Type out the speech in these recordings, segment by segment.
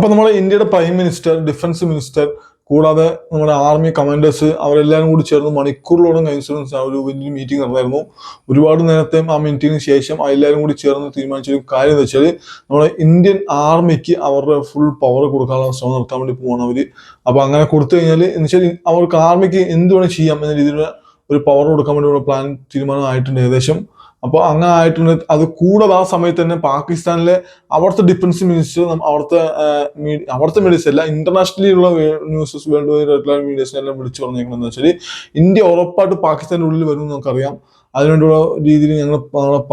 അപ്പൊ നമ്മുടെ ഇന്ത്യയുടെ പ്രൈം മിനിസ്റ്റർ ഡിഫൻസ് മിനിസ്റ്റർ കൂടാതെ നമ്മുടെ ആർമി കമാൻഡേഴ്സ് അവരെല്ലാവരും കൂടി ചേർന്ന് മണിക്കൂറിലോളം കഴിഞ്ഞ ഒരു വലിയ മീറ്റിംഗ് നടന്നായിരുന്നു. ഒരുപാട് നേരത്തെ ആ മീറ്റിംഗിന് ശേഷം എല്ലാവരും കൂടി ചേർന്ന് തീരുമാനിച്ച ഒരു കാര്യം എന്ന് വെച്ചാൽ നമ്മുടെ ഇന്ത്യൻ ആർമിക്ക് അവരുടെ ഫുൾ പവർ കൊടുക്കാനുള്ള ശ്രമം നടത്താൻ വേണ്ടി പോവാണ് അവർ. അപ്പൊ അങ്ങനെ കൊടുത്തു കഴിഞ്ഞാൽ എന്ന് വെച്ചാൽ അവർക്ക് ആർമിക്ക് എന്ത് വേണം ചെയ്യാം എന്ന രീതിയിലുള്ള ഒരു പവർ കൊടുക്കാൻ വേണ്ടിയുള്ള പ്ലാൻ തീരുമാനമായിട്ടുണ്ട് ഏകദേശം അപ്പോൾ അങ്ങനെ ആയിട്ടുണ്ട്. അത് കൂടാതെ ആ സമയത്ത് തന്നെ പാകിസ്ഥാനിലെ അവിടുത്തെ ഡിഫൻസ് മിനിസ്റ്റർ അവിടുത്തെ അവിടുത്തെ മീഡിയസ് അല്ല ഇന്റർനാഷണലി ഉള്ള ന്യൂസസ് വേൾഡ് വൈഡ് മീഡിയസിനെല്ലാം വിളിച്ചു പറഞ്ഞേക്കണെന്ന് വെച്ചാൽ ഇന്ത്യ ഉറപ്പായിട്ട് പാകിസ്ഥാന്റെ ഉള്ളിൽ വരും നമുക്കറിയാം. അതിനുവേണ്ടിയുള്ള രീതിയിൽ ഞങ്ങൾ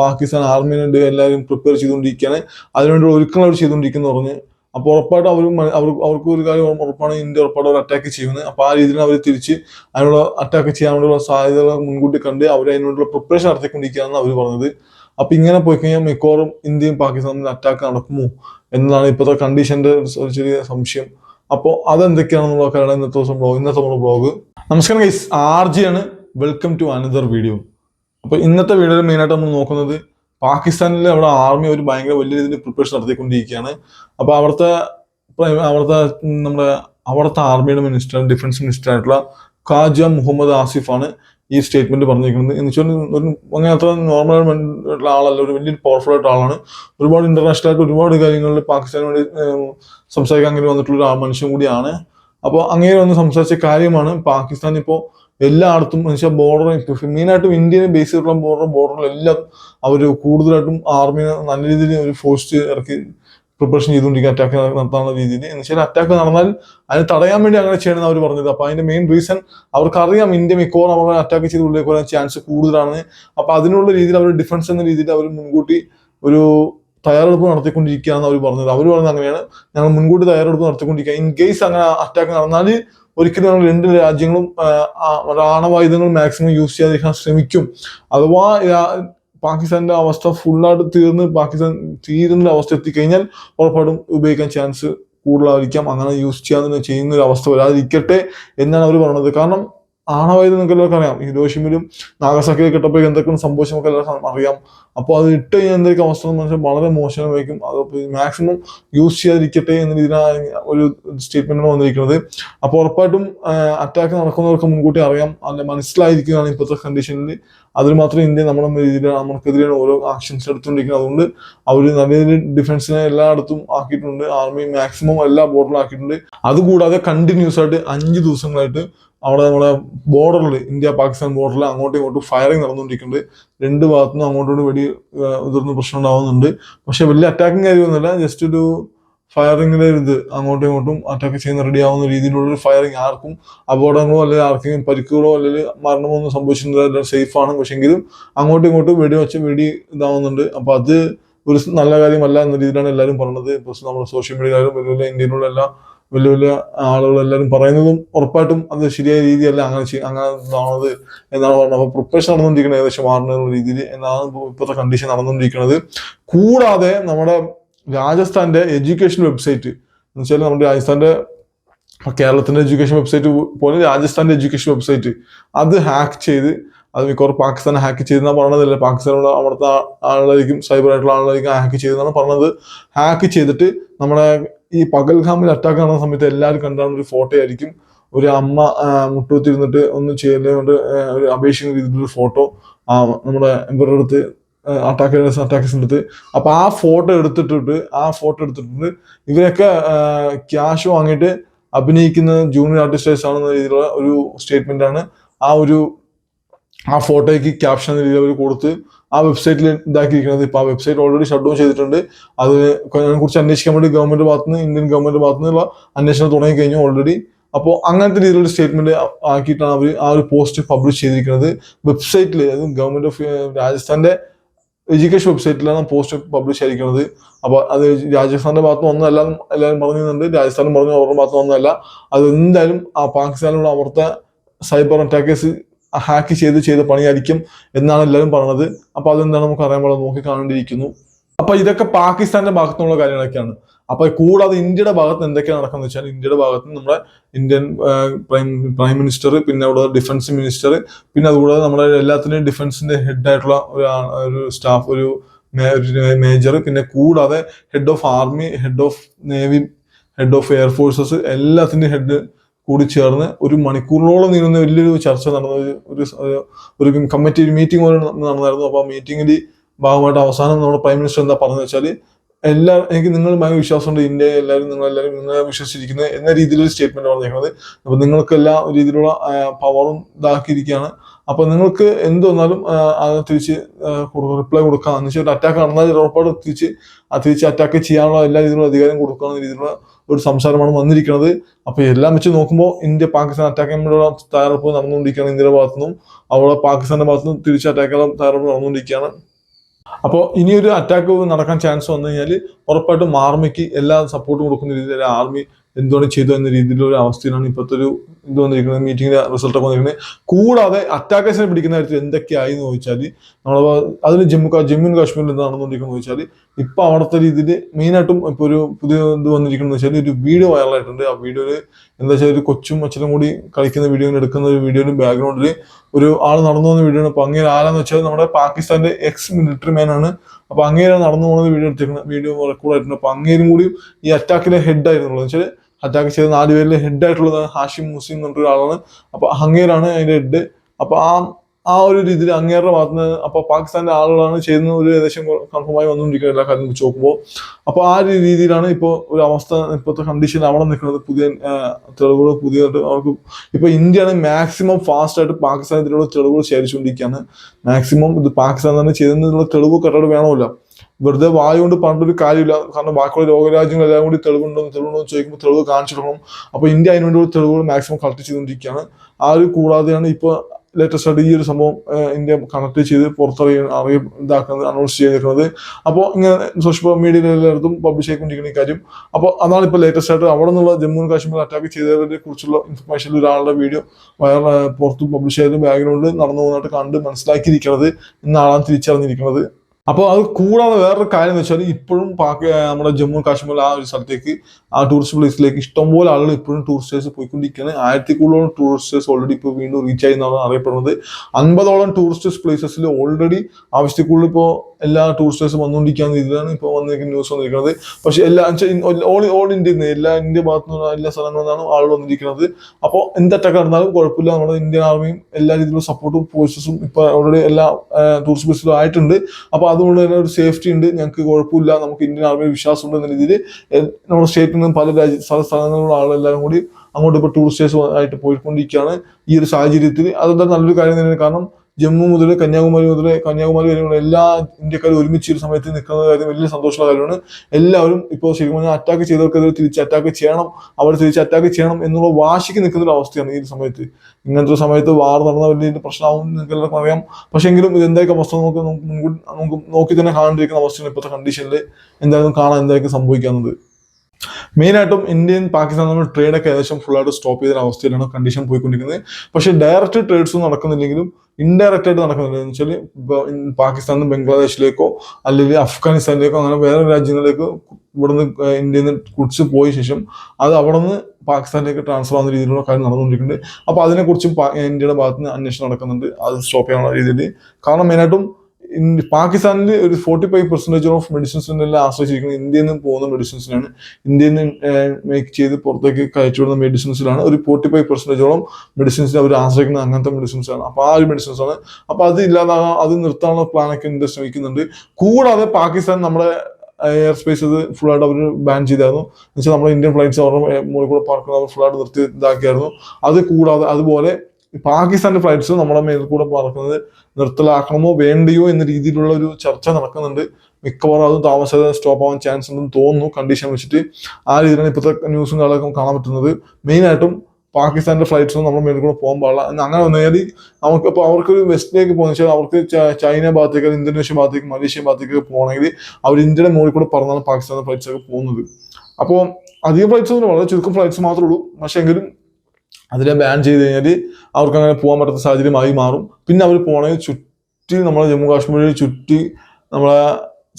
പാകിസ്ഥാൻ ആർമിനുണ്ട് എല്ലാവരും പ്രിപ്പയർ ചെയ്തുകൊണ്ടിരിക്കുകയാണ്. അതിനുവേണ്ടി ഒരുക്കങ്ങൾ അവർ ചെയ്തുകൊണ്ടിരിക്കുന്നു പറഞ്ഞ് അപ്പോൾ ഉറപ്പായിട്ട് അവർ അവർ അവർക്ക് ഒരു കാര്യം ഉറപ്പാണ് ഇന്ത്യ ഉറപ്പായിട്ട് അവർ അറ്റാക്ക് ചെയ്യുന്നത്. അപ്പോൾ ആ രീതിയിൽ അവർ തിരിച്ച് അതിനുള്ള അറ്റാക്ക് ചെയ്യാനുള്ള സാധ്യതകൾ മുൻകൂട്ടി കണ്ട് അവർ അതിനുള്ള പ്രിപ്പറേഷൻ നടത്തിക്കൊണ്ടിരിക്കുകയാണെന്ന് അവർ പറഞ്ഞത്. അപ്പൊ ഇങ്ങനെ പോയി കഴിഞ്ഞാൽ മിക്കവാറും ഇന്ത്യയും പാകിസ്ഥാനും അറ്റാക്ക് നടക്കുമോ എന്നതാണ് ഇപ്പോഴത്തെ കണ്ടീഷന്റെ ഒരു ചെറിയ സംശയം. അപ്പോൾ അതെന്തൊക്കെയാണെന്നുള്ള നോക്കാനാണ് ഇന്നത്തെ ദിവസം ബ്ലോഗ് ഇന്നത്തെ നമ്മുടെ ബ്ലോഗ്. നമസ്കാരം ഗൈസ് ആർ ആണ്. വെൽക്കം ടു അനദർ വീഡിയോ അപ്പൊ ഇന്നത്തെ വീഡിയോയിൽ മെയിനായിട്ട് നമ്മൾ നോക്കുന്നത് പാകിസ്ഥാനിലെ അവിടെ ആർമി ഒരു ഭയങ്കര വലിയ രീതിയിൽ പ്രിപ്പറേഷൻ നടത്തിക്കൊണ്ടിരിക്കുകയാണ്. അപ്പൊ അവിടുത്തെ അവിടുത്തെ നമ്മുടെ അവിടുത്തെ ആർമിയുടെ മിനിസ്റ്റർ ഡിഫൻസ് മിനിസ്റ്റർ ആയിട്ടുള്ള ഖാജ മുഹമ്മദ് ആസിഫാണ് ഈ സ്റ്റേറ്റ്മെന്റ് പറഞ്ഞിരിക്കുന്നത്. എന്ന് വെച്ചാൽ ഒരു അങ്ങനെ അത്ര നോർമൽ ആയിട്ടുള്ള ആളല്ല ഒരു വലിയ പവർഫുൾ ആയിട്ടുള്ള ആളാണ്. ഒരുപാട് ഇന്റർനാഷണൽ ആയിട്ട് ഒരുപാട് കാര്യങ്ങളിൽ പാകിസ്ഥാന് വേണ്ടി സംസാരിക്കാൻ അങ്ങനെ വന്നിട്ടുള്ള ഒരു മനുഷ്യൻ കൂടിയാണ്. അപ്പോൾ അങ്ങനെ വന്ന് സംസാരിച്ച കാര്യമാണ് പാകിസ്ഥാൻ ഇപ്പോൾ എല്ലായിടത്തും എന്നുവെച്ചാൽ ബോർഡർ മെയിനായിട്ടും ഇന്ത്യനെ ബേസ് ചെയ്തിട്ടുള്ള ബോർഡർ ബോർഡറിലെല്ലാം അവർ കൂടുതലായിട്ടും ആർമിനെ നല്ല രീതിയിൽ ഒരു ഫോഴ്സ് ഇറക്കി പ്രിപ്പറേഷൻ ചെയ്തുകൊണ്ടിരിക്കുക അറ്റാക്ക് നടത്താനുള്ള രീതിയിൽ. എന്ന് വെച്ചാൽ അറ്റാക്ക് നടന്നാൽ അതിനെ തടയാൻ വേണ്ടി അങ്ങനെ ചെയ്യണമെന്ന് അവർ പറഞ്ഞത്. അപ്പൊ അതിന്റെ മെയിൻ റീസൺ അവർക്കറിയാം ഇന്ത്യ മിക്കവാറും അവരെ അറ്റാക്ക് ചെയ്ത് ഉള്ളിലേക്ക് ചാൻസ് കൂടുതലാണ് അപ്പൊ അതിനുള്ള രീതിയിൽ അവർ ഡിഫൻസ് എന്ന രീതിയിൽ അവർ മുൻകൂട്ടി ഒരു തയ്യാറെടുപ്പ് നടത്തിക്കൊണ്ടിരിക്കുകയാണെന്ന് അവർ പറഞ്ഞത്. അവർ പറഞ്ഞത് അങ്ങനെയാണ്. ഞങ്ങൾ മുൻകൂട്ടി തയ്യാറെടുപ്പ് നടത്തിക്കൊണ്ടിരിക്കുക. ഇൻ കേസ് അങ്ങനെ അറ്റാക്ക് നടന്നാൽ ഒരിക്കലും നമ്മൾ രണ്ട് രാജ്യങ്ങളും ആണവായുധങ്ങൾ മാക്സിമം യൂസ് ചെയ്യാതിരിക്കാൻ ശ്രമിക്കും. അഥവാ പാകിസ്ഥാന്റെ അവസ്ഥ ഫുള്ളായിട്ട് തീർന്ന് പാകിസ്ഥാൻ തീരുന്ന അവസ്ഥ എത്തിക്കഴിഞ്ഞാൽ ഉറപ്പായിട്ടും ഉപയോഗിക്കാൻ ചാൻസ് കൂടുതലായിരിക്കാം. അങ്ങനെ യൂസ് ചെയ്യാൻ ചെയ്യുന്ന ഒരു അവസ്ഥ വരാതിരിക്കട്ടെ എന്നാണ് അവർ പറഞ്ഞത്. കാരണം ആണവായുധം നിങ്ങൾക്ക് എല്ലാവർക്കും അറിയാം. ഹിരോഷിമിലും നാഗസാക്കിയൊക്കെ കിട്ടപ്പോൾ എന്തൊക്കെയാണ് സംഭവിച്ചു നമുക്ക് എല്ലാവർക്കും അറിയാം. അപ്പോൾ അത് ഇട്ട് കഴിഞ്ഞാൽ എന്തൊക്കെ അവസ്ഥ എന്ന് വെച്ചാൽ വളരെ മോശമായിരിക്കും. അത് മാക്സിമം യൂസ് ചെയ്യാതിരിക്കട്ടെ എന്ന രീതിയിലാണ് ഒരു സ്റ്റേറ്റ്മെന്റ് വന്നിരിക്കുന്നത്. അപ്പോൾ ഉറപ്പായിട്ടും അറ്റാക്ക് നടക്കുന്നവർക്ക് മുൻകൂട്ടി അറിയാം. അല്ലെ മനസ്സിലായിരിക്കുകയാണ് ഇപ്പോഴത്തെ കണ്ടീഷനിൽ അതിന് മാത്രം ഇന്ത്യ നമ്മുടെ രീതിയിൽ നമുക്കെതിരെയാണ് ഓരോ ആക്ഷൻസ് എടുത്തുകൊണ്ടിരിക്കുന്നത്. അതുകൊണ്ട് അവർ നല്ല രീതിയിൽ ഡിഫൻസിനെ എല്ലായിടത്തും ആക്കിയിട്ടുണ്ട്. ആർമി മാക്സിമം എല്ലാ ബോർഡറിലും ആക്കിയിട്ടുണ്ട്. അതുകൂടാതെ കണ്ടിന്യൂസ് ആയിട്ട് അഞ്ച് ദിവസങ്ങളായിട്ട് അവിടെ നമ്മുടെ ബോർഡറിൽ ഇന്ത്യ പാകിസ്ഥാൻ ബോർഡറിൽ അങ്ങോട്ടും ഇങ്ങോട്ടും ഫയറിംഗ് നടന്നുകൊണ്ടിരിക്കുന്നുണ്ട്. രണ്ട് ഭാഗത്തുനിന്നും അങ്ങോട്ടും വെടി ഉതിർന്ന് പ്രശ്നം ഉണ്ടാവുന്നുണ്ട്. പക്ഷെ വലിയ അറ്റാക്കിങ് കാര്യമൊന്നുമില്ല. ജസ്റ്റ് ഒരു ഫയറിങ്ങിന്റെ ഇത് അങ്ങോട്ടും ഇങ്ങോട്ടും അറ്റാക്ക് ചെയ്യുന്ന റെഡി ആവുന്ന രീതിയിലുള്ള ഒരു ഫയറിങ് ആർക്കും അപകടങ്ങളോ അല്ലെങ്കിൽ ആർക്കെങ്കിലും പരിക്കുകളോ അല്ലെങ്കിൽ മരണമോ ഒന്നും സംഭവിച്ചിട്ടില്ല സേഫ് ആണ്. പക്ഷെങ്കിലും അങ്ങോട്ടും ഇങ്ങോട്ടും വെടി വെച്ച് വെടി ഇതാവുന്നുണ്ട്. അപ്പൊ അത് ഒരു നല്ല കാര്യമല്ല എന്ന രീതിയിലാണ് എല്ലാവരും പറഞ്ഞത്. ഇപ്പൊ നമ്മുടെ സോഷ്യൽ മീഡിയയിലും വലിയ വലിയ ഇന്ത്യയിലുള്ള എല്ലാ വലിയ വലിയ ആളുകൾ എല്ലാവരും പറയുന്നതും ഉറപ്പായിട്ടും അത് ശരിയായ രീതിയല്ല അങ്ങനെ അങ്ങനെ ഇതാണത് എന്നാണ് പറഞ്ഞത്. അപ്പൊ പ്രിപ്പറേഷൻ നടന്നുകൊണ്ടിരിക്കുന്നത് ഏകദേശം മാറുന്ന രീതിയിൽ എന്നാണ് ഇപ്പോഴത്തെ കണ്ടീഷൻ നടന്നുകൊണ്ടിരിക്കുന്നത് കൂടാതെ നമ്മുടെ രാജസ്ഥാന്റെ എഡ്യൂക്കേഷൻ വെബ്സൈറ്റ്. എന്ന് വെച്ചാൽ നമ്മുടെ രാജസ്ഥാന്റെ കേരളത്തിന്റെ എഡ്യൂക്കേഷൻ വെബ്സൈറ്റ് പോലെ രാജസ്ഥാന്റെ എഡ്യൂക്കേഷൻ വെബ്സൈറ്റ്. അത് ഹാക്ക് ചെയ്ത് അത് മിക്കവാറും പാകിസ്ഥാൻ ഹാക്ക് ചെയ്തെന്നാണ് പറഞ്ഞതല്ല പാകിസ്ഥാനുള്ള അവിടുത്തെ ആളായിരിക്കും സൈബർ ആയിട്ടുള്ള ആളുകളായിരിക്കും ഹാക്ക് ചെയ്തെന്നാണ് പറഞ്ഞത്. ഹാക്ക് ചെയ്തിട്ട് നമ്മുടെ ഈ പകൽഖാമിൽ അറ്റാക്ക് നടന്ന സമയത്ത് എല്ലാവരും കണ്ടാണ് ഒരു ഫോട്ടോ ആയിരിക്കും. ഒരു അമ്മ ഒന്നും ഒന്ന് ചെയ്യുന്നതുകൊണ്ട് ഒരു അപേക്ഷിക്കുന്ന രീതിയിലൊരു ഫോട്ടോ നമ്മുടെ ഇവരുടെ അടുത്ത് അറ്റാക്ക് അറ്റാക്കേഴ്സ് അടുത്ത് അപ്പൊ ആ ഫോട്ടോ എടുത്തിട്ടിട്ട് ആ ഫോട്ടോ എടുത്തിട്ടുണ്ട്. ഇവരൊക്കെ ക്യാഷ് വാങ്ങിയിട്ട് അഭിനയിക്കുന്ന ജൂനിയർ ആർട്ടിസ്റ്റേഴ്സ് ആണെന്ന രീതിയിലുള്ള ഒരു സ്റ്റേറ്റ്മെന്റ് ആണ് ആ ഒരു ആ ഫോട്ടോയ്ക്ക് ക്യാപ്ഷൻ എന്ന രീതിയിൽ അവർ കൊടുത്ത് ആ വെബ്സൈറ്റിൽ ഇതാക്കിയിരിക്കുന്നത്. ഇപ്പൊ ആ വെബ്സൈറ്റ് ഓൾറെഡി ഷട്ട് ഡൗൺ ചെയ്തിട്ടുണ്ട്. അതിനെ കുറിച്ച് അന്വേഷിക്കാൻ വേണ്ടി ഗവൺമെന്റ് ഭാഗത്ത് നിന്ന് ഇന്ത്യൻ ഗവൺമെന്റ് ഭാഗത്ത് നിന്നുള്ള അന്വേഷണം തുടങ്ങി കഴിഞ്ഞു ഓൾറെഡി അപ്പോൾ അങ്ങനത്തെ രീതിയിലുള്ള സ്റ്റേറ്റ്മെന്റ് ആക്കിയിട്ടാണ് അവർ ആ ഒരു പോസ്റ്റ് പബ്ലിഷ് ചെയ്തിരിക്കുന്നത്. വെബ്സൈറ്റിൽ അതായത് ഗവൺമെന്റ് ഓഫ് രാജസ്ഥാന്റെ എഡ്യൂക്കേഷൻ വെബ്സൈറ്റിലാണ് പോസ്റ്റ് പബ്ലിഷ് ആയിരിക്കുന്നത് അപ്പോൾ അത് രാജസ്ഥാന്റെ ഭാഗത്ത് നിന്ന് ഒന്നല്ല എല്ലാവരും പറയുന്നുണ്ട് രാജസ്ഥാനും പറഞ്ഞു അവരുടെ ഭാഗത്ത് ഒന്നല്ല അത് എന്തായാലും ആ പാകിസ്ഥാനിലുള്ള അവിടുത്തെ സൈബർ അറ്റാക്കേഴ്സ് ഹാക്ക് ചെയ്ത് ചെയ്ത പണിയായിരിക്കും എന്നാണ് എല്ലാവരും പറഞ്ഞത്. അപ്പൊ അതെന്താണ് നമുക്ക് അറിയാൻ പാടില്ല നോക്കി കാണേണ്ടിയിരിക്കുന്നു. അപ്പൊ ഇതൊക്കെ പാകിസ്ഥാന്റെ ഭാഗത്തുള്ള കാര്യങ്ങളൊക്കെയാണ്. അപ്പൊ കൂടാതെ ഇന്ത്യയുടെ ഭാഗത്ത് എന്തൊക്കെയാണ് നടക്കുന്നത് വെച്ചാൽ ഇന്ത്യയുടെ ഭാഗത്ത് നമ്മുടെ ഇന്ത്യൻ പ്രൈം പ്രൈം മിനിസ്റ്റർ പിന്നെ അവിടെ ഡിഫൻസ് മിനിസ്റ്റർ പിന്നെ അതുകൂടാതെ നമ്മുടെ എല്ലാത്തിന്റെയും ഡിഫൻസിന്റെ ഹെഡ് ആയിട്ടുള്ള ഒരു സ്റ്റാഫ് ഒരു മേജർ പിന്നെ കൂടാതെ head of army head of navy head of air forces എല്ലാത്തിന്റെയും ഹെഡ് കൂടി ചേർന്ന് ഒരു മണിക്കൂറിനോളം നീളുന്ന വലിയൊരു ചർച്ച നടന്ന ഒരു ഒരു കമ്മിറ്റി മീറ്റിംഗ് നടന്നായിരുന്നു. അപ്പോൾ ആ മീറ്റിംഗിൽ ഭാഗമായിട്ട് അവസാനം നമ്മുടെ പ്രൈം മിനിസ്റ്റർ എന്താ പറഞ്ഞു വെച്ചാൽ എല്ലാ എനിക്ക് നിങ്ങൾ ഭയങ്കര വിശ്വാസമുണ്ട് ഇന്ത്യ എല്ലാവരും നിങ്ങൾ എല്ലാവരും നിങ്ങളെ വിശ്വസിച്ചിരിക്കുന്നത് എന്ന രീതിയിലൊരു സ്റ്റേറ്റ്മെന്റ് പറഞ്ഞിരിക്കുന്നത് അപ്പൊ നിങ്ങൾക്ക് എല്ലാ രീതിയിലുള്ള പവറും ഇതാക്കിയിരിക്കുകയാണ്. അപ്പൊ നിങ്ങൾക്ക് എന്ത് വന്നാലും അത് തിരിച്ച് റിപ്ലൈ കൊടുക്കാം എന്ന് വെച്ചാൽ ഒരു അറ്റാക്ക് നടന്നാൽ ഉറപ്പാട് തിരിച്ച് തിരിച്ച് അറ്റാക്ക് ചെയ്യാനുള്ള എല്ലാ രീതിയിലുള്ള അധികാരം കൊടുക്കാനുള്ള രീതിയിലുള്ള ഒരു സംസാരമാണ് വന്നിരിക്കുന്നത്. അപ്പൊ എല്ലാം വെച്ച് നോക്കുമ്പോൾ ഇന്ത്യ പാകിസ്ഥാൻ അറ്റാക്ക് ചെയ്യുമ്പോൾ തയ്യാറെടുപ്പ് നടന്നുകൊണ്ടിരിക്കുകയാണ് ഇന്ത്യയുടെ ഭാഗത്തുനിന്നും. അവിടെ പാകിസ്ഥാന്റെ ഭാഗത്തുനിന്നും തിരിച്ച് അറ്റാക്ക് ചെയ്യാൻ തയ്യാറെടുപ്പ് നടന്നുകൊണ്ടിരിക്കുകയാണ്. അപ്പോൾ ഇനിയൊരു അറ്റാക്ക് നടക്കാൻ ചാൻസ് വന്നു കഴിഞ്ഞാൽ ഉറപ്പായിട്ടും ആർമിക്ക് എല്ലാ സപ്പോർട്ടും കൊടുക്കുന്ന രീതിയിൽ ആർമി എന്തുകൊണ്ട് ചെയ്തു എന്ന രീതിയിലുള്ള അവസ്ഥയിലാണ് ഇപ്പോഴത്തെ ഒരു ഇത് വന്നിരിക്കുന്നത് മീറ്റിംഗിന്റെ റിസൾട്ട് വന്നിരിക്കുന്നത്. കൂടാതെ അറ്റാക്കേഴ്സിനെ പിടിക്കുന്ന കാര്യത്തിൽ എന്തൊക്കെയായി എന്ന് ചോദിച്ചാൽ നമ്മൾ അതിന് ജമ്മു ജമ്മു കാശ്മീരിൽ എന്ത് നടന്നുകൊണ്ടിരിക്കുന്നത് ചോദിച്ചാൽ ഇപ്പൊ അവിടുത്തെ രീതിയിൽ മെയിനായിട്ടും ഇപ്പൊ ഒരു പുതിയ ഇത് വന്നിരിക്കുന്നത് വെച്ചാൽ ഒരു വീഡിയോ വൈറലായിട്ടുണ്ട് ആ വീഡിയോയിൽ എന്താ വെച്ചാൽ ഒരു കൊച്ചും അച്ഛനും കൂടി കളിക്കുന്ന വീഡിയോ എടുക്കുന്ന ഒരു വീഡിയോയുടെ ബാക്ക്ഗ്രൗണ്ടിൽ ഒരു ആൾ നടന്നു പോകുന്ന വീഡിയോ ആണ്. അപ്പൊ അങ്ങനെ ആരാന്ന് വെച്ചാൽ നമ്മുടെ പാകിസ്ഥാന്റെ എക്സ് മിലിറ്ററി മാൻ ആണ്. അപ്പൊ അങ്ങേരെ നടന്നു പോകുന്ന വീഡിയോ എടുത്തിരിക്കുന്ന വീഡിയോ റെക്കോർഡ് ആയിട്ടുണ്ട്. അപ്പൊ അങ്ങേരും കൂടി ഈ അറ്റാക്കിലെ ഹെഡ് ആയിരുന്നുള്ളത് വെച്ചാൽ അറ്റാക്ക് ചെയ്ത നാല് പേരിൽ ഹെഡ് ആയിട്ടുള്ളത് ഹാഷിം മുസ്ലിം എന്ന് പറഞ്ഞൊരു ആളാണ് അപ്പൊ അങ്ങേരാണ് അതിന്റെ ഹെഡ് അപ്പൊ ആ ആ ഒരു രീതിയിൽ അങ്ങേരുടെ ഭാഗത്ത് നിന്ന് അപ്പൊ പാകിസ്ഥാന്റെ ആളുകളാണ് ചെയ്യുന്ന ഒരു ഏകദേശം കൺഫേമായി വന്നുകൊണ്ടിരിക്കുന്ന എല്ലാ കാര്യം വെച്ച് നോക്കുമ്പോൾ അപ്പൊ ആ ഒരു രീതിയിലാണ് ഇപ്പോൾ ഒരു അവസ്ഥ ഇപ്പോഴത്തെ കണ്ടീഷൻ അവിടെ നിൽക്കുന്നത്. പുതിയ തെളിവുകൾ പുതിയതായിട്ട് അവർക്ക് ഇപ്പൊ ഇന്ത്യയാണ് മാക്സിമം ഫാസ്റ്റ് ആയിട്ട് പാകിസ്ഥാനത്തിലുള്ള തെളിവുകൾ ശേഖരിച്ചുകൊണ്ടിരിക്കുകയാണ്. മാക്സിമം ഇത് പാകിസ്ഥാൻ തന്നെ ചെയ്തതിനുള്ള തെളിവ് കട്ടോട് വേണമല്ലോ. വെറുതെ വായ കൊണ്ട് പറഞ്ഞിട്ടൊരു കാര്യമില്ല. കാരണം ബാക്കിയുള്ള ലോകരാജ്യങ്ങൾ എല്ലാം കൂടി തെളിവുണ്ടോ തെളിവുണ്ടോ എന്ന് ചോദിക്കുമ്പോൾ തെളിവ് കാണിച്ചിടണം അപ്പോൾ അപ്പൊ ഇന്ത്യ അതിനുവേണ്ടി ഒരു തെളിവുകൾ മാക്സിമം കളക്ട് ചെയ്തുകൊണ്ടിരിക്കുകയാണ്. ആ ഒരു കൂടാതെയാണ് ഇപ്പോൾ ലേറ്റസ്റ്റ് ആയിട്ട് ഈ ഒരു സംഭവം ഇന്ത്യ കണക്ട് ചെയ്ത് പുറത്തറിയ അറിയ ഇതാക്കുന്നത് അനൗൺസ് ചെയ്തിരിക്കുന്നത്. അപ്പോൾ ഇങ്ങനെ സോഷ്യൽ മീഡിയയിൽ എല്ലായിടത്തും പബ്ലിഷ് ചെയ്തുകൊണ്ടിരിക്കുന്ന കാര്യം. അപ്പോൾ അതാണ് ഇപ്പോൾ ലേറ്റസ്റ്റ് ആയിട്ട് അവിടെ നിന്നുള്ള ജമ്മു ആൻഡ് കാശ്മീർ അറ്റാക്ക് ചെയ്തതിനെ കുറിച്ചുള്ള ഇൻഫർമേഷൻ ഒരാളുടെ വീഡിയോ വയർ പുറത്തും പബ്ലിഷ് ചെയ്ത് ബാക്ക്ഗ്രൗണ്ട് നടന്നു പോകുന്നതായിട്ട് കണ്ട് മനസ്സിലാക്കിയിരിക്കുന്നത് എന്നാളാണ് തിരിച്ചറിഞ്ഞിരിക്കുന്നത്. അപ്പോൾ അത് കൂടാതെ വേറൊരു കാര്യം എന്ന് വെച്ചാൽ ഇപ്പോഴും പാക് നമ്മുടെ ജമ്മു കാശ്മീർ ആ ഒരു സ്ഥലത്തേക്ക് ആ ടൂറിസ്റ്റ് പ്ലേസിലേക്ക് ഇഷ്ടംപോലെ ആളുകൾ ഇപ്പോഴും ടൂറിസ്റ്റേഴ്സ് പോയിക്കൊണ്ടിരിക്കുകയാണ്. ആയിരത്തി കൂടുതലോളം ടൂറിസ്റ്റേഴ്സ് ഓൾറെഡി ഇപ്പോൾ വീണ്ടും റീച്ച് ആയി എന്നാണ് അറിയപ്പെടുന്നത്. അൻപതോളം ടൂറിസ്റ്റ് പ്ലേസസിൽ ഓൾറെഡി ആവശ്യത്തിൽ കൂടുതൽ ഇപ്പോൾ എല്ലാ ടൂറിസ്റ്റേഴ്സും വന്നുകൊണ്ടിരിക്കുന്ന രീതിയിലാണ് ഇപ്പോൾ വന്നിരിക്കുന്ന ന്യൂസ് വന്നിരിക്കുന്നത്. പക്ഷേ എല്ലാ ഓൾ ഓൾ ഇന്ത്യയിൽ നിന്ന് എല്ലാ ഇന്ത്യ ഭാഗത്തു നിന്നുള്ള എല്ലാ സ്ഥലങ്ങളിൽ നിന്നാണ് ആളുകൾ വന്നിരിക്കുന്നത്. അപ്പോൾ എന്തൊക്കെ നടന്നാലും കുഴപ്പമില്ല. നമ്മുടെ ഇന്ത്യൻ ആർമിയും എല്ലാ രീതിയിലുള്ള സപ്പോർട്ടും ഫോഴ്സസും ഇപ്പോൾ ഓൾറെഡി എല്ലാ ടൂറിസ്റ്റ് പ്ലേസിലും ആയിട്ടുണ്ട്. അപ്പോൾ അതുകൊണ്ട് തന്നെ ഒരു സേഫ്റ്റി ഉണ്ട്. ഞങ്ങൾക്ക് കുഴപ്പമില്ല. നമുക്ക് ഇന്ത്യൻ ആർമിയിൽ വിശ്വാസമുണ്ട് എന്ന രീതിയിൽ നമ്മുടെ സ്റ്റേറ്റിൽ നിന്നും പല രാജ്യ സ്ഥലങ്ങളിലുള്ള ആളെല്ലാവരും കൂടി അങ്ങോട്ട് ഇപ്പോൾ ടൂറിസ്റ്റേഴ്സ് ആയിട്ട് പോയിക്കൊണ്ടിരിക്കുകയാണ് ഈ ഒരു സാഹചര്യത്തിൽ. അതെന്താ നല്ലൊരു കാര്യം തന്നെയാണ്. കാരണം ജമ്മു മുതൽ കന്യാകുമാരി മുതൽ കന്യാകുമാരി വരെയുള്ള എല്ലാ ഇന്ത്യക്കാരും ഒരുമിച്ച് ഒരു സമയത്ത് നിൽക്കുന്ന കാര്യം വലിയ സന്തോഷമുള്ള കാര്യമാണ്. എല്ലാവരും ഇപ്പോൾ ശരിക്കും പറഞ്ഞാൽ അറ്റാക്ക് ചെയ്തവർക്കെതിരെ തിരിച്ച് അറ്റാക്ക് ചെയ്യണം. അവർ തിരിച്ച് അറ്റാക്ക് ചെയ്യണം എന്നുള്ള വാശിക്ക് നിൽക്കുന്ന ഒരു അവസ്ഥയാണ് ഈ സമയത്ത്. ഇങ്ങനത്തെ ഒരു സമയത്ത് വാർ നടന്ന വലിയ പ്രശ്നമാവും നിങ്ങൾക്ക് എല്ലാവർക്കും അറിയാം. പക്ഷേ എങ്കിലും ഇത് എന്തായിരിക്കും അവസ്ഥ നമുക്ക് നമുക്ക് നോക്കി തന്നെ കാണേണ്ടിരിക്കുന്ന അവസ്ഥയാണ് ഇപ്പോഴത്തെ കണ്ടീഷനിൽ എന്തായാലും കാണാൻ എന്തായിരിക്കും സംഭവിക്കുന്നത് മെയിനായിട്ടും ഇന്ത്യൻ പാകിസ്ഥാൻ തമ്മിൽ ട്രേഡൊക്കെ ഏകദേശം ഫുള്ളായിട്ട് സ്റ്റോപ്പ് ചെയ്ത അവസ്ഥയിലാണ് കണ്ടീഷൻ പോയിക്കൊണ്ടിരിക്കുന്നത്. പക്ഷേ ഡയറക്റ്റ് ട്രേഡ്സ് ഒന്നും നടക്കുന്നില്ലെങ്കിലും ഇൻഡയറക്റ്റ് ആയിട്ട് നടക്കുന്നില്ല എന്ന് വെച്ചാൽ പാകിസ്ഥാനിൽ നിന്ന് ബംഗ്ലാദേശിലേക്കോ അല്ലെങ്കിൽ അഫ്ഗാനിസ്ഥാനിലേക്കോ അങ്ങനെ വേറെ രാജ്യങ്ങളിലേക്ക് ഇവിടുന്ന് ഇന്ത്യയിൽ നിന്ന് കുടിച്ച് പോയ ശേഷം അത് അവിടെ നിന്ന് പാകിസ്ഥാനിലേക്ക് ട്രാൻസ്ഫർ ആവുന്ന രീതിയിലുള്ള കാര്യം നടന്നുകൊണ്ടിരിക്കുന്നുണ്ട്. അപ്പോൾ അതിനെക്കുറിച്ചും ഇന്ത്യയുടെ ഭാഗത്ത് നിന്ന് അന്വേഷണം നടക്കുന്നുണ്ട്. അത് സ്റ്റോപ്പ് ചെയ്യാനുള്ള രീതിയിൽ കാരണം മെയിനായിട്ടും പാകിസ്ഥാനിൽ ഒരു ഫോർട്ടി ഫൈവ് പെർസെന്റേജ് ഓഫ് മെഡിസിൻസിനെല്ലാം ആശ്രയിച്ചിരിക്കുന്നത് ഇന്ത്യയിൽ നിന്ന് പോകുന്ന മെഡിസിൻസിനാണ് ഇന്ത്യയിൽ നിന്ന് മേക്ക് ചെയ്ത് പുറത്തേക്ക് കയറ്റിവിടുന്ന മെഡിസിൻസിലാണ് ഒരു ഫോർട്ടി ഫൈവ് പെർസെന്റേജോളം മെഡിസിൻസിനെ അവർ ആശ്രയിക്കുന്നത് അങ്ങനത്തെ മെഡിസിൻസാണ് അപ്പോൾ ആ ഒരു മെഡിസിൻസ് ആണ് അപ്പോൾ അത് ഇല്ലാതാകാൻ അത് നിർത്താനുള്ള പ്ലാനൊക്കെ ഇന്ത്യ ശ്രമിക്കുന്നുണ്ട്. കൂടാതെ പാകിസ്ഥാൻ നമ്മുടെ എയർ സ്പേസ് അത് ഫുൾ ആയിട്ട് അവർ ബാൻ ചെയ്തായിരുന്നു. എന്നുവെച്ചാൽ നമ്മുടെ ഇന്ത്യൻ ഫ്ലൈറ്റ്സ് അവരുടെ മുകളിൽ കൂടെ പാർക്കുന്നത് അവർ ഫുള്ളായിട്ട് നിർത്തി ഇതാക്കിയായിരുന്നു. അത് കൂടാതെ അതുപോലെ പാകിസ്ഥാന്റെ ഫ്ലൈറ്റ്സ് നമ്മുടെ മേൽ കൂടെ പറക്കുന്നത് നിർത്തലാക്കണമോ വേണ്ടിയോ എന്ന രീതിയിലുള്ള ഒരു ചർച്ച നടക്കുന്നുണ്ട്. മിക്കവാറും അതും താമസിയാതെ സ്റ്റോപ്പ് ആവാൻ ചാൻസ് ഉണ്ടെന്ന് തോന്നുന്നു. കണ്ടീഷൻ വെച്ചിട്ട് ആ രീതിയിലാണ് ഇപ്പോഴത്തെ ന്യൂസും കാര്യങ്ങളൊക്കെ കാണാൻ പറ്റുന്നത്. മെയിനായിട്ടും പാകിസ്ഥാന്റെ ഫ്ലൈറ്റ്സ് നമ്മുടെ മേൽക്കൂടെ കൂടെ പോകാൻ പാടില്ല. എന്ന് അങ്ങനെ വന്നു നമുക്ക് ഇപ്പോൾ അവർക്ക് ഒരു വെസ്റ്റിലേക്ക് പോകുന്ന വെച്ചാൽ അവർക്ക് ചൈന ഭാഗത്തേക്ക് ഇന്തോനേഷ്യ ഭാഗത്തേക്ക് മലേഷ്യ ഭാഗത്തേക്ക് പോകണമെങ്കിൽ അവർ ഇന്ത്യയുടെ മുകളിൽ കൂടെ പറഞ്ഞാണ് പാകിസ്ഥാന്റെ ഫ്ലൈറ്റ്സ് ഒക്കെ പോകുന്നത്. അപ്പോൾ അധികം ഫ്ലൈറ്റ്സ് ഒന്നും വളരെ ചുരുക്കം ഫ്ലൈറ്റ്സ് മാത്രമേ ഉള്ളൂ. പക്ഷേ എങ്കിലും അതിനെ ബാൻ ചെയ്ത് കഴിഞ്ഞാൽ അവർക്ക് അങ്ങനെ പോകാൻ പറ്റാത്ത സാഹചര്യമായി മാറും. പിന്നെ അവർ പോകണമെങ്കിൽ ചുറ്റി നമ്മളെ ജമ്മു കാശ്മീരിൽ ചുറ്റി നമ്മളെ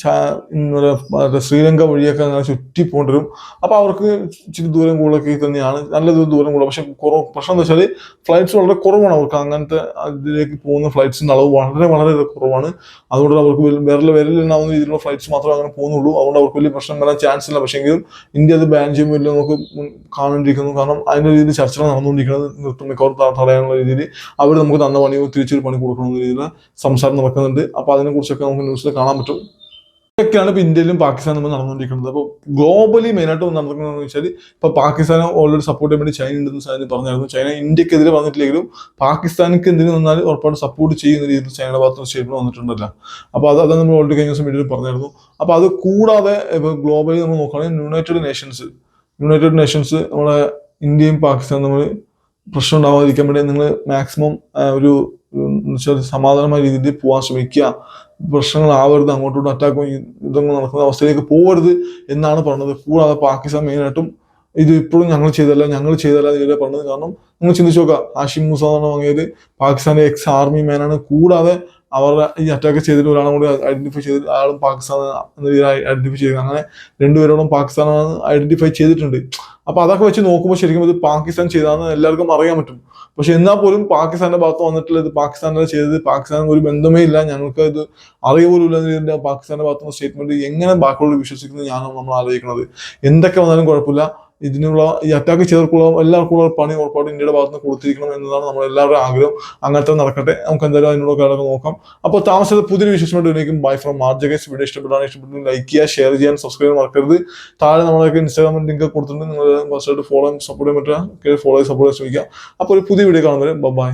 മറ്റേ ശ്രീലങ്ക വഴിയൊക്കെ അങ്ങനെ ചുറ്റി പോകേണ്ടി വരും അപ്പൊ അവർക്ക് ഇച്ചിരി ദൂരം കൂടുതലൊക്കെ തന്നെയാണ്. നല്ല ദൂരം കൂടുതൽ. പക്ഷെ കുറവ് പ്രശ്നം എന്താ വെച്ചാൽ ഫ്ലൈറ്റ്സ് വളരെ കുറവാണ് അവർക്ക്. അങ്ങനത്തെ അതിലേക്ക് പോകുന്ന ഫ്ലൈറ്റ്സിന്റെ അളവ് വളരെ വളരെ കുറവാണ്. അതുകൊണ്ട് അവർക്ക് വിരൽ വിരലിലുണ്ടാവുന്ന രീതിയിലുള്ള ഫ്ലൈറ്റ്സ് മാത്രമേ അങ്ങനെ പോകുന്നുള്ളൂ. അതുകൊണ്ട് അവർക്ക് വലിയ പ്രശ്നം വരാൻ ചാൻസ് ഇല്ല. പക്ഷെങ്കിലും ഇന്ത്യ അത് ബാൻ ചെയ്യുമ്പോൾ നമുക്ക് കാണേണ്ടിരിക്കുന്നു കാരണം അതിന്റെ രീതിയിൽ ചർച്ചകൾ നടന്നുകൊണ്ടിരിക്കുന്നത് നിർത്തും മിക്കവാറും തടയാനുള്ള രീതിയിൽ അവർ നമുക്ക് തന്ന പണി തിരിച്ചൊരു പണി കൊടുക്കണമെന്ന രീതിയിൽ സംസാരം നടക്കുന്നുണ്ട്. അപ്പൊ അതിനെ കുറിച്ചൊക്കെ നമുക്ക് ന്യൂസിൽ കാണാൻ പറ്റും. ഇതൊക്കെയാണ് ഇപ്പൊ ഇന്ത്യയിലും പാകിസ്ഥാനും തമ്മിൽ നടന്നുകൊണ്ടിരിക്കുന്നത്. അപ്പോൾ ഗ്ലോബലി മെയിനായിട്ട് നടക്കുന്നതെന്ന് വെച്ചാൽ ഇപ്പൊ പാകിസ്ഥാനെ ഓൾറെഡി സപ്പോർട്ട് ചെയ്യാൻ വേണ്ടി ചൈന ഉണ്ടെന്ന് സാധനം പറഞ്ഞായിരുന്നു. ചൈന ഇന്ത്യക്കെതിരെ വന്നിട്ടില്ലെങ്കിലും പാകിസ്ഥാനിക്ക് എന്തിനു വന്നാൽ ഉറപ്പായിട്ട് സപ്പോർട്ട് ചെയ്യുന്ന രീതിയിൽ ചൈനയുടെ ഭാഗത്ത് സ്റ്റേറ്റ്മെന്റ് വന്നിട്ടുണ്ടല്ലോ. അപ്പോൾ അത് അത് നമ്മൾ ഓൾറെഡി കഴിഞ്ഞ ദിവസം വീഡിയോയിൽ പറഞ്ഞായിരുന്നു. അപ്പോൾ അത് കൂടാതെ ഇപ്പോൾ ഗ്ലോബലി നമ്മൾ നോക്കുകയാണെങ്കിൽ യുണൈറ്റഡ് നേഷൻസ് യുണൈറ്റഡ് നേഷൻസ് നമ്മളെ ഇന്ത്യയും പാകിസ്ഥാനും തമ്മിൽ പ്രശ്നം ഉണ്ടാവാതിരിക്കാൻ വേണ്ടി നിങ്ങൾ മാക്സിമം ഒരു സമാധാനമായ രീതിയിൽ പോകാൻ ശ്രമിക്കുക. പ്രശ്നങ്ങളാവരുത് അങ്ങോട്ടും അറ്റാക്കും ഇതൊന്നും നടക്കുന്ന അവസ്ഥയിലേക്ക് പോകരുത് എന്നാണ് പറഞ്ഞത്. കൂടാതെ പാകിസ്ഥാൻ മെയിനായിട്ടും ഇത് ഇപ്പോഴും ഞങ്ങൾ ചെയ്തല്ല ഞങ്ങൾ ചെയ്തല്ല ഇവരെ പറഞ്ഞത്. കാരണം നിങ്ങൾ ചിന്തിച്ചു നോക്കുക ഹാഷിം മൂസ വാങ്ങിയത് പാകിസ്ഥാന്റെ എക്സ് ആർമി മാനാണ് കൂടാതെ അവരുടെ ഈ അറ്റാക്ക് ചെയ്തിട്ട് ഒരാളും കൂടി ഐഡന്റിഫൈ ചെയ്ത് ആളും പാകിസ്ഥാൻ എന്ന രീതിയിൽ ഐഡന്റിഫൈ ചെയ്തു അങ്ങനെ രണ്ടുപേരോടും പാകിസ്ഥാനാണ് ഐഡന്റിഫൈ ചെയ്തിട്ടുണ്ട്. അപ്പൊ അതൊക്കെ വെച്ച് നോക്കുമ്പോൾ ശരിക്കും ഇത് പാകിസ്ഥാൻ ചെയ്താന്ന് എല്ലാവർക്കും അറിയാൻ പറ്റും. പക്ഷെ എന്നാൽ പോലും പാകിസ്ഥാന്റെ ഭാഗത്ത് വന്നിട്ടുള്ള ഇത് പാകിസ്ഥാനിൽ ചെയ്തത് പാകിസ്ഥാൻ ഒരു ബന്ധമേ ഇല്ല. ഞങ്ങൾക്ക് ഇത് അറിയ പോലും ഇല്ല ഇതിന്റെ പാകിസ്ഥാന്റെ ഭാഗത്തുള്ള സ്റ്റേറ്റ്മെന്റ് എങ്ങനെ ബാക്കിയുള്ളവർ വിശ്വസിക്കുന്നത് ഞാനും നമ്മൾ ആലോചിക്കുന്നത്. എന്തൊക്കെ വന്നാലും കുഴപ്പമില്ല. ഇതിനുള്ള ഈ അറ്റാക്ക് ചെയ്തവർക്കുള്ള എല്ലാവർക്കും ഉള്ള പണി ഉറപ്പായിട്ട് ഇന്ത്യയുടെ ഭാഗത്ത് നിന്ന് കൊടുത്തിരിക്കണം എന്നതാണ് നമ്മുടെ എല്ലാവരുടെയും ആഗ്രഹം അങ്ങനത്തെ നടക്കട്ടെ. നമുക്ക് എന്തായാലും അതിനുള്ള കാര്യങ്ങൾ നോക്കാം. അപ്പോൾ താമസിച്ചത് പുതിയൊരു വിശേഷമായിട്ട് ഉപയോഗിക്കും ബൈ ഫ്രം മാർജഗസ് വീഡിയോ ഇഷ്ടപ്പെട്ടാണ്. ഇഷ്ടപ്പെട്ടു ലൈക്ക് ചെയ്യുക ഷെയർ ചെയ്യാൻ സബ്സ്ക്രൈബ് മറക്കരുത്. താഴെ നമ്മളൊക്കെ ഇൻസ്റ്റാഗ്രാമിൽ ലിങ്ക് കൊടുത്തിട്ടുണ്ട്. നിങ്ങൾ ഫസ്റ്റായിട്ട് ഫോളോ സപ്പോർട്ട് ചെയ്യാൻ പറ്റുക. ഫോളോ സപ്പോർട്ട് ചെയ്യാൻ ശ്രമിക്കുക. അപ്പോൾ ഒരു പുതിയ വീഡിയോ കാണുന്നവരെ ബൈ